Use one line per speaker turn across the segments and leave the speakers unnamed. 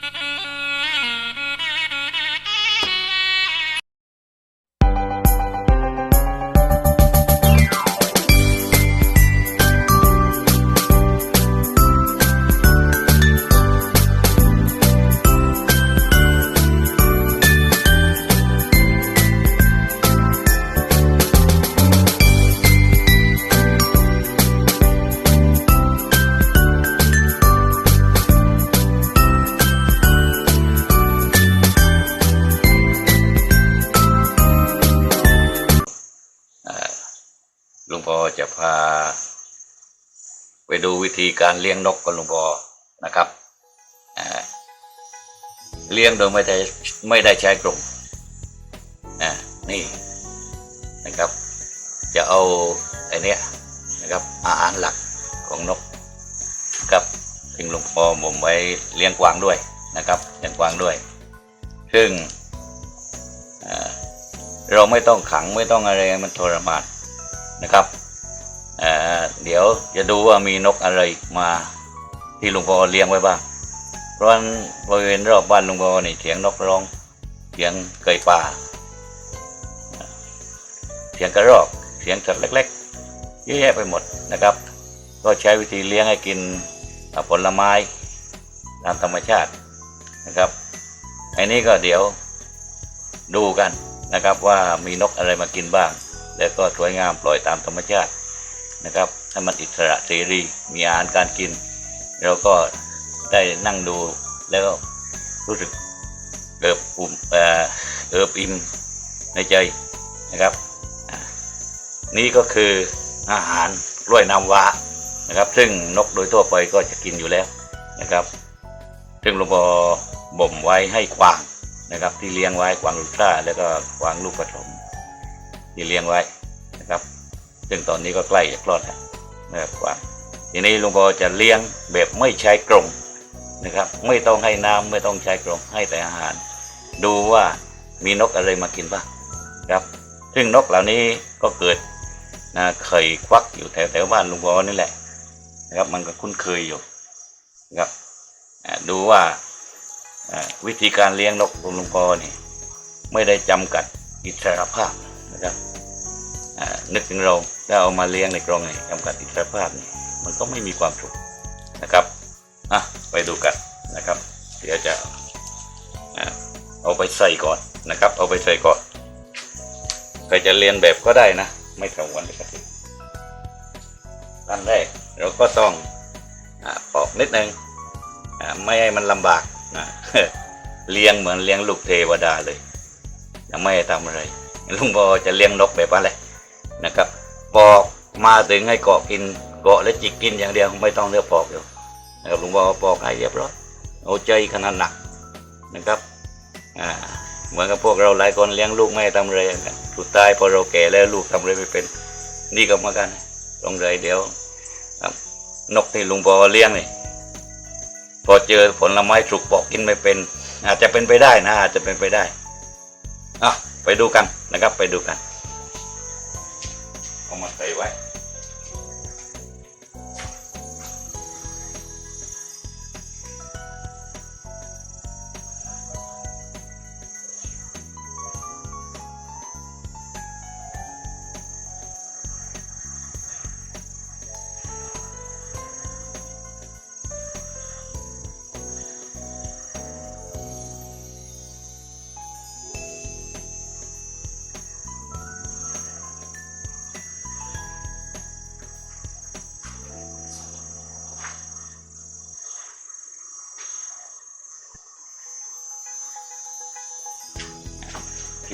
Thank you. ธีการเลี้ยงนกกับหลวงพ่อนะครับเลี้ยงโดยไม่ได้ไม่ได้ใช้กรงอ่านี่นะครับ จะเอาไอเนี้นะครับอาหารหลักของนกครับซึ่งหลวงพ่อผมไว้เลี้ยงกวางด้วยนะครับเลี้ยงกวางด้วย ซึ่งเราไม่ต้องขังไม่ต้องอะไรมันทรมานนะครับ เดี๋ยวจะดูว่ามีนกอะไรมาที่หลวงพ่อเลี้ยงไว้บ้างเพราะนบริเวณรอบบ้านหลวงพ่อนี่เสียงนกร้องเสียงเกยป่า เสียงกระรอกเสียงสัตว์เล็กๆเยอะแยะไปหมดนะครับ ก็ใช้วิธีเลี้ยงให้กินผลไม้ตามธรรมชาตินะครับไอ้นี้ก็เดี๋ยวดูกันนะครับว่ามีนกอะไรมากินบ้าง แล้วก็สวยงามปล่อยตามธรรมชาตินะครับ ให้มันอิสระเสรีมีอาหารการกิน เราก็ได้นั่งดูแล้วรู้สึกเอิบอุ่มเอิบอิ่มในใจนะครับ นี่ก็คืออาหารกล้วยน้ำว้านะครับ ซึ่งนกโดยทั่วไปก็จะกินอยู่แล้วนะครับ ซึ่งหลวงพ่อบ่มไว้ให้กวางนะครับ ที่เลี้ยงไว้กวางลูกซ่าแล้วก็กวางลูกผสมที่เลี้ยงไว้นะครับ ซึ่งตอนนี้ก็ใกล้จะคลอดแล้ว นะครับกวาทีนี้หลวงพ่อจะเลี้ยงแบบไม่ใช้กรงนะครับ ไม่ต้องให้น้ำไม่ต้องใช้กรงให้แต่อาหาร ดูว่ามีนกอะไรมากินบ้างครับ ซึ่งนกเหล่านี้ก็เกิดนะเคยควักอยู่แถวแถวบ้านลวงพ่อนี่แหละนะครับ มันก็คุ้นเคยอยู่นะครับดูว่าวิธีการเลี้ยงนกของลวงพ่อนี่ไม่ได้จำกัดอิสรภาพนะครับนึกถึงเรา ถ้าเอามาเลี้ยงในกรงนี่จำกัดอิสรภาพนี่มันก็ไม่มีความสุขนะครับอะไปดูกันนะครับ เดี๋ยวจะเอาไปใส่ก่อนนะครับ เอาไปใส่ก่อนใครจะเรียนแบบก็ได้นะ ไม่กังวลเลยครับขั้นแรกเราก็ต้องอปอกนิดนึงอ่าไม่ให้มันลำบากนะเลี้ยงเหมือนเลี้ยงลูกเทวดาเลยยังไม่ทำอะไรลุงบอจะเลี้ยงนกแบบอะไรนะครับ ปอกมาถึงให้เกาะกินเกาะและจิกกินอย่างเดียวไม่ต้องเลือกปอกเดียวนะครับลุงบอปอกให้เรียบร้อยเอาใจขนาดหนักนะครับอ่าเหมือนกับพวกเราหลายคนเลี้ยงลูกไม่ให้ทำอะไรอย่างนั้นสุดท้ายพอเราแก่แล้วลูกทำอะไรไม่เป็นนี่ก็เหมือนกันตรงเลยเดี๋ยวนกที่ลุงบอเลี้ยงนี่พอเจอผลไม้สุกปอกกินไม่เป็น อาจจะเป็นไปได้นะอาจจะเป็นไปได้อะไปดูกันนะครับไปดูกัน เอ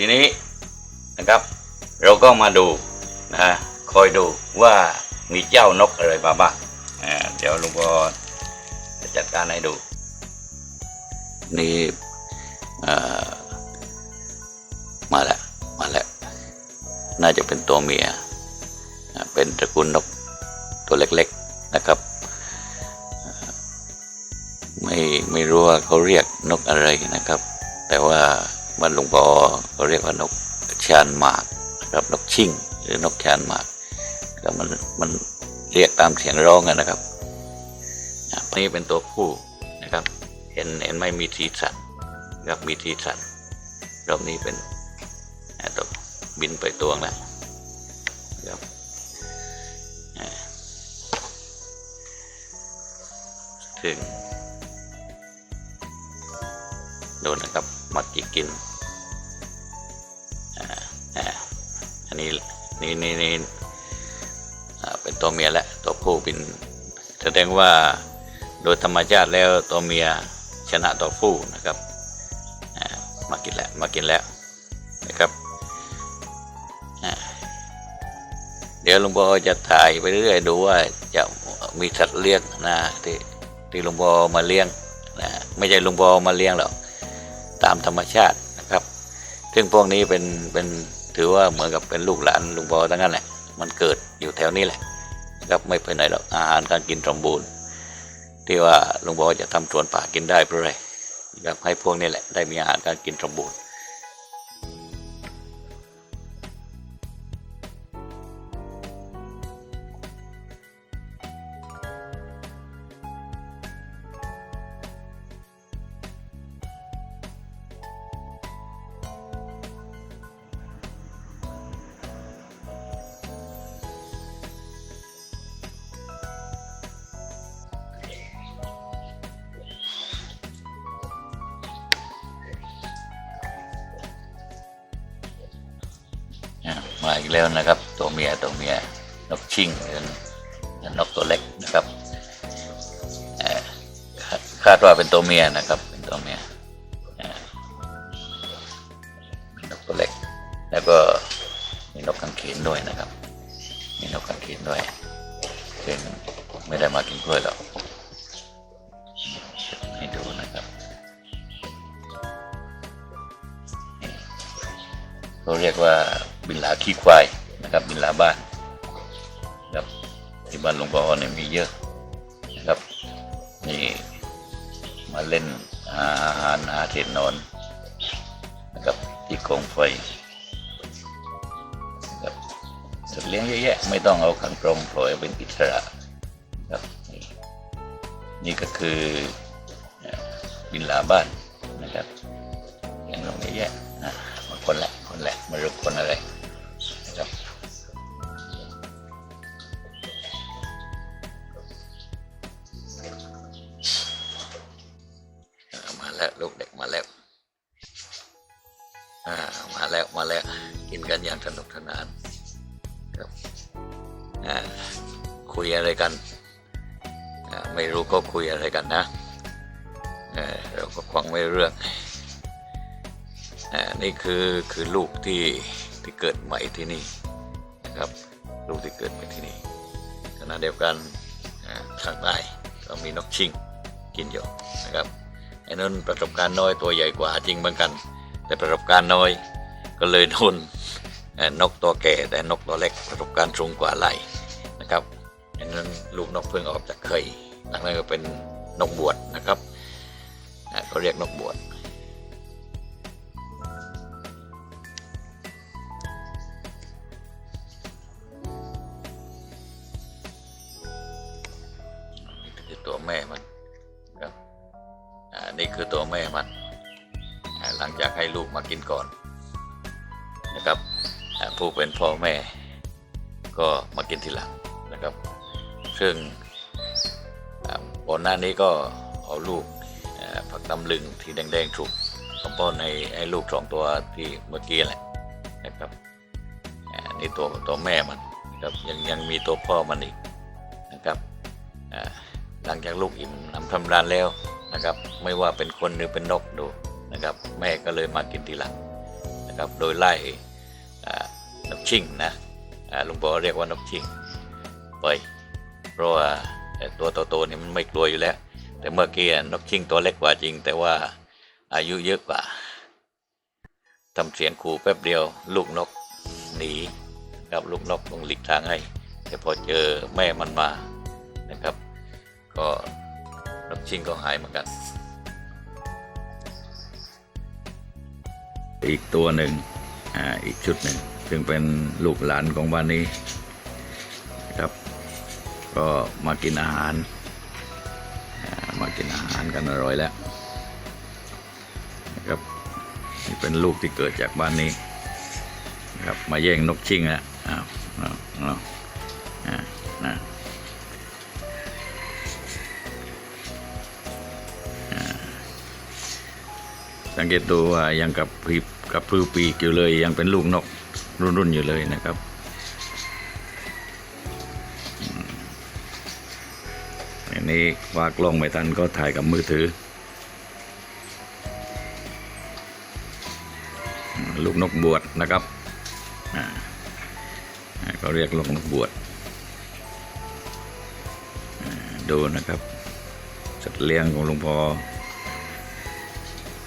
ทีนี้นะครับ เราก็มาดูนะคอยดูว่ามีเจ้านกอะไรมาบ้างอ่าเดี๋ยวลุงพอจะจัดการให้ดู นี่อ่ามาแล้วมาแล้วน่าจะเป็นตัวเมีย เป็นตระกูลนกตัวเล็กๆนะครับ ไม่ไม่รู้ว่าเขาเรียกนกอะไรนะครับ แต่ว่า บ้านหลวงพ่อเขาเรียกว่านกชานหมากนะครับนกชิ่ง หรือนกชานหมากก็มันมันเรียกตามเสียงร้องอะนะครับอะนี่เป็นตัวผู้นะครับ เห็นเห็นไม่มีทีสัตว์ครับมีทีสัตว์รอบนี้เป็นอ่าตัวบินไปตวงแล้วครับถึงโดนนะครับมากิกิน นนี้นี่นี่นี่เป็นตัวเมียแล้วตัวผู้เป็นแสดงว่าโดยธรรมชาติแล้วตัวเมียชนะตัวผู้นะครับมากินแล้วมากินแล้วนะครับเดี๋ยวหลุงพ่อจะถ่ายไปเรื่อยดูว่าจะมีสัตว์เลี้ยงนะที่ที่หลุงพ่อมาเลี้ยงนะไม่ใช่หลุงพ่อมาเลี้ยงหรอกตามธรรมชาตินะครับ ซึ่งพวกนี้เป็นเป็น ถือว่าเหมือนกับเป็นลูกหลานลุงพอทั้งนั้นแหละ มันเกิดอยู่แถวนี้แหละครับไม่ไปไหนหรอกอาหารการกินสมบูรณ์ ที่ว่าลุงพอจะทำสวนป่ากินได้เพราะอะไรครับให้พวกนี้แหละได้มีอาหารการกินสมบูรณ์ มาอีกแล้วนะครับ ตัวเมียตัวเมียนกชิงเป็นนกตัวเล็กนะครับคาดว่าเป็นตัวเมียนะครับ เป็นตัวเมียเป็นนกตัวเล็ก แล้วก็มีนกกังเขนด้วยนะครับ มีนกกังเขนด้วยซึ่งไม่ได้มากินกล้วยหรอกให้ดูนะครับเขาเรียกว่า บินหลาขี้ควายนะครับบินหลาบ้านครับที่บ้านหลวงพ่อเนี่ยมีเยอะนะครับนี่มาเล่นหาอาหารหาเศษนอนนะครับที่กองไฟนะครับสัตว์เลี้ยงเยอะแยะไม่ต้องเอาขังกรงปล่อยเป็นอิสระครับนี่นี่ก็คือบินลาบ้านนะครับเลี้ยงลงเยอะแยะนะบาคนแหละคนแหละไม่รู้คนอะไร คุยอะไรกัน ไม่รู้ก็คุยอะไรกันนะเราก็ฟังไม่เรื่องนี่คือคือลูกที่ที่เกิดใหม่ที่นี่นะครับลูกที่เกิดใหม่ที่นี่ขณะเดียวกันอ่าข้างใต้ก็มีนกชิงกินอยู่นะครับไอ้นั่นประสบการณ์น้อยตัวใหญ่กว่าจริงเหมือนกัน แต่ประสบการณ์น้อยก็เลยโดนเอ่อนกตัวแก่แต่นกตัวเล็กประสบการณ์สูงกว่าไหล อ้นั่นลูกนกเพิ่งออกจากไข่หลังนั้นก็เป็นนกบวชนะครับเขาเรียกนกบวชนี่คือตัวแม่มันครับอ่านี่คือตัวแม่มันหลังจากให้ลูกมากินก่อนนะครับผู้เป็นพ่อแม่ก็มากินทีหลังนะครับ ซึ่งก่อนหน้านี้ก็เอาลูกผักตำลึงที่แดงๆถูกเอาป้อนให้ให้ลูกสองตัวที่เมื่อกี้แหละนะครับนี่ตัวตัวแม่มันนะครับยังยังมีตัวพ่อมันอีกนะครับหลังจากลูกอิ่มน้ำทำรานแล้วนะครับ ไม่ว่าเป็นคนหรือเป็นนกดูนะครับ แม่ก็เลยมากินทีหลังนะครับ โดยไล่นกชิงนะลุงปอเรียกว่านกชิงไป เพราะว่าไอ้ตัวโตๆนี่มันไม่กลัวอยู่แล้ว แต่เมื่อกี้นกชิงตัวเล็กกว่าจริง แต่ว่าอายุเยอะกว่าทำเสียงขู่แป๊บเดียว ลูกนกหนีครับลูกนกต้องหลีกทางให้ แต่พอเจอแม่มันมานะครับ ก็นกชิงก็หายเหมือนกัน อีกตัวหนึ่งอ่าอีกชุดหนึ่งซึ่งเป็นลูกหลานของบ้านนี้ ก็มากินอาหาร มากินอาหารกันอร่อยแล้วนะครับนี่เป็นลูกที่เกิดจากบ้านนี้นะครับมาแย่งนกชิงแล้วอ้าวอ้าวอ้าวนะสังเกตดูวยังกับผีกับพื้ปีกอยู่เลยยังเป็นลูกนกรุ่นๆอยู่เลยนะครับ นี้วากล้องไม่ทันก็ถ่ายกับมือถือ ลูกนกบวชนะครับเขาเรียกลูกนกบวชดูนะครับสัตว์เลี้ยงของหลวงพ่อ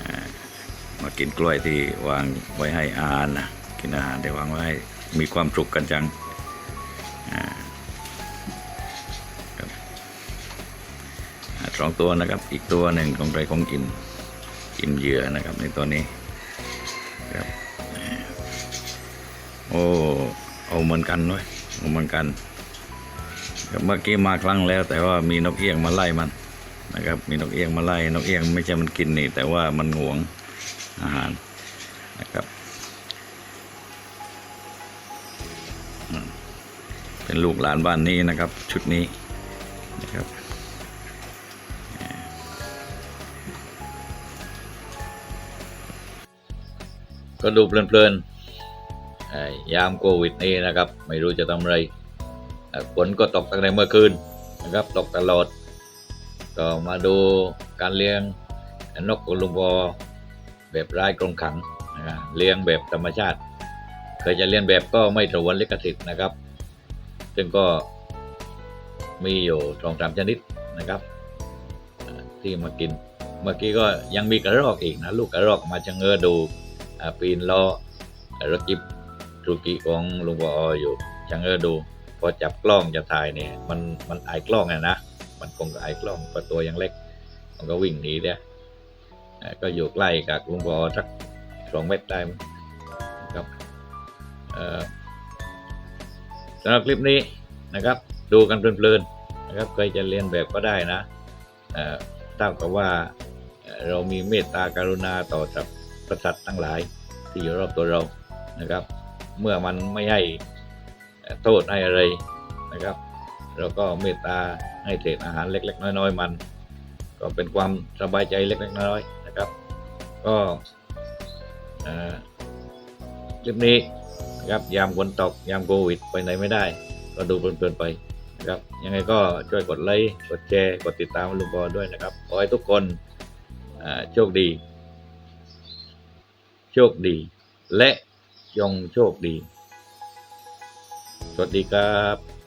อ่ามากินกล้วยที่วางไว้ให้อาหารนะกินอาหารที่วางไว้ให้มีความสุขกันจังอ่า สองตัวนะครับ อีกตัวหนึ่งของใครของกินกินเหยื่อนะครับ ในตัวนี้ครับโอ้เอาเหมือนกันด้วยเอาเหมือนกันเมื่อกี้มาครั้งแล้ว แต่ว่ามีนกเอี้ยงมาไล่มันนะครับ มีนกเอี้ยงมาไล่นกเอี้ยงไม่ใช่มันกินนี่ แต่ว่ามันหวงอาหารนะครับ เป็นลูกหลานบ้านนี้นะครับ ชุดนี้นะครับ ก็ดูเพลินๆยามโควิดนี้นะครับ ไม่รู้จะทำอะไรฝนก็ตกตั้งแต่เมื่อคืนนะครับ ตกตลอด ก็มาดูการเลี้ยงนกกระลุงบอแบบไร้กรงขังเลี้ยงแบบธรรมชาติเคยจะเลี้ยงแบบก็ไม่ถวนลิขสิทธิ์นะครับ ซึ่งก็มีอยู่สองสามชนิดนะครับที่มากิน เมื่อกี้ก็ยังมีกระรอกอีกนะ ลูกกระรอกมาชะเง้อดู ปีนล้อรถจิบทูกิของลุงปออยู่จังเออดู พอจับกล้องจะถ่ายเนี่ยมันมันไอกล้องอะนะมันคงก็อกล้องเพระตัวยังเล็ก มันก็วิ่งหนีเนี่ยอ่าก็อยู่ใกล้กับลุงปอสักสองเมตรได้ครับสำหรับคลิปนี้นะครับ ดูกันเพลินๆนะครับเคยจะเรียนแบบก็ได้นะเท่ากับว่าเรามีเมตตากรุณาต่อสัตว์ ประสัตทั้งหลายที่อยู่รอบตัวเรานะครับ เมื่อมันไม่ให้โทษให้อะไรนะครับเราก็เมตตาให้เศษอาหารเล็ก ๆ น้อย ๆ มัน ก็เป็นความสบายใจเล็ก ๆ น้อยๆนะครับ ก็คลิปนี้นะครับยามฝนตกยามโควิดไปไหนไม่ได้ ก็ดูเพลินๆไปนะครับ ยังไงก็ช่วยกดไลค์กดแชร์กดติดตามลุงบอลด้วยนะครับขอให้ทุกคนโชคดี โชคดี และจงโชคดี สวัสดีครับ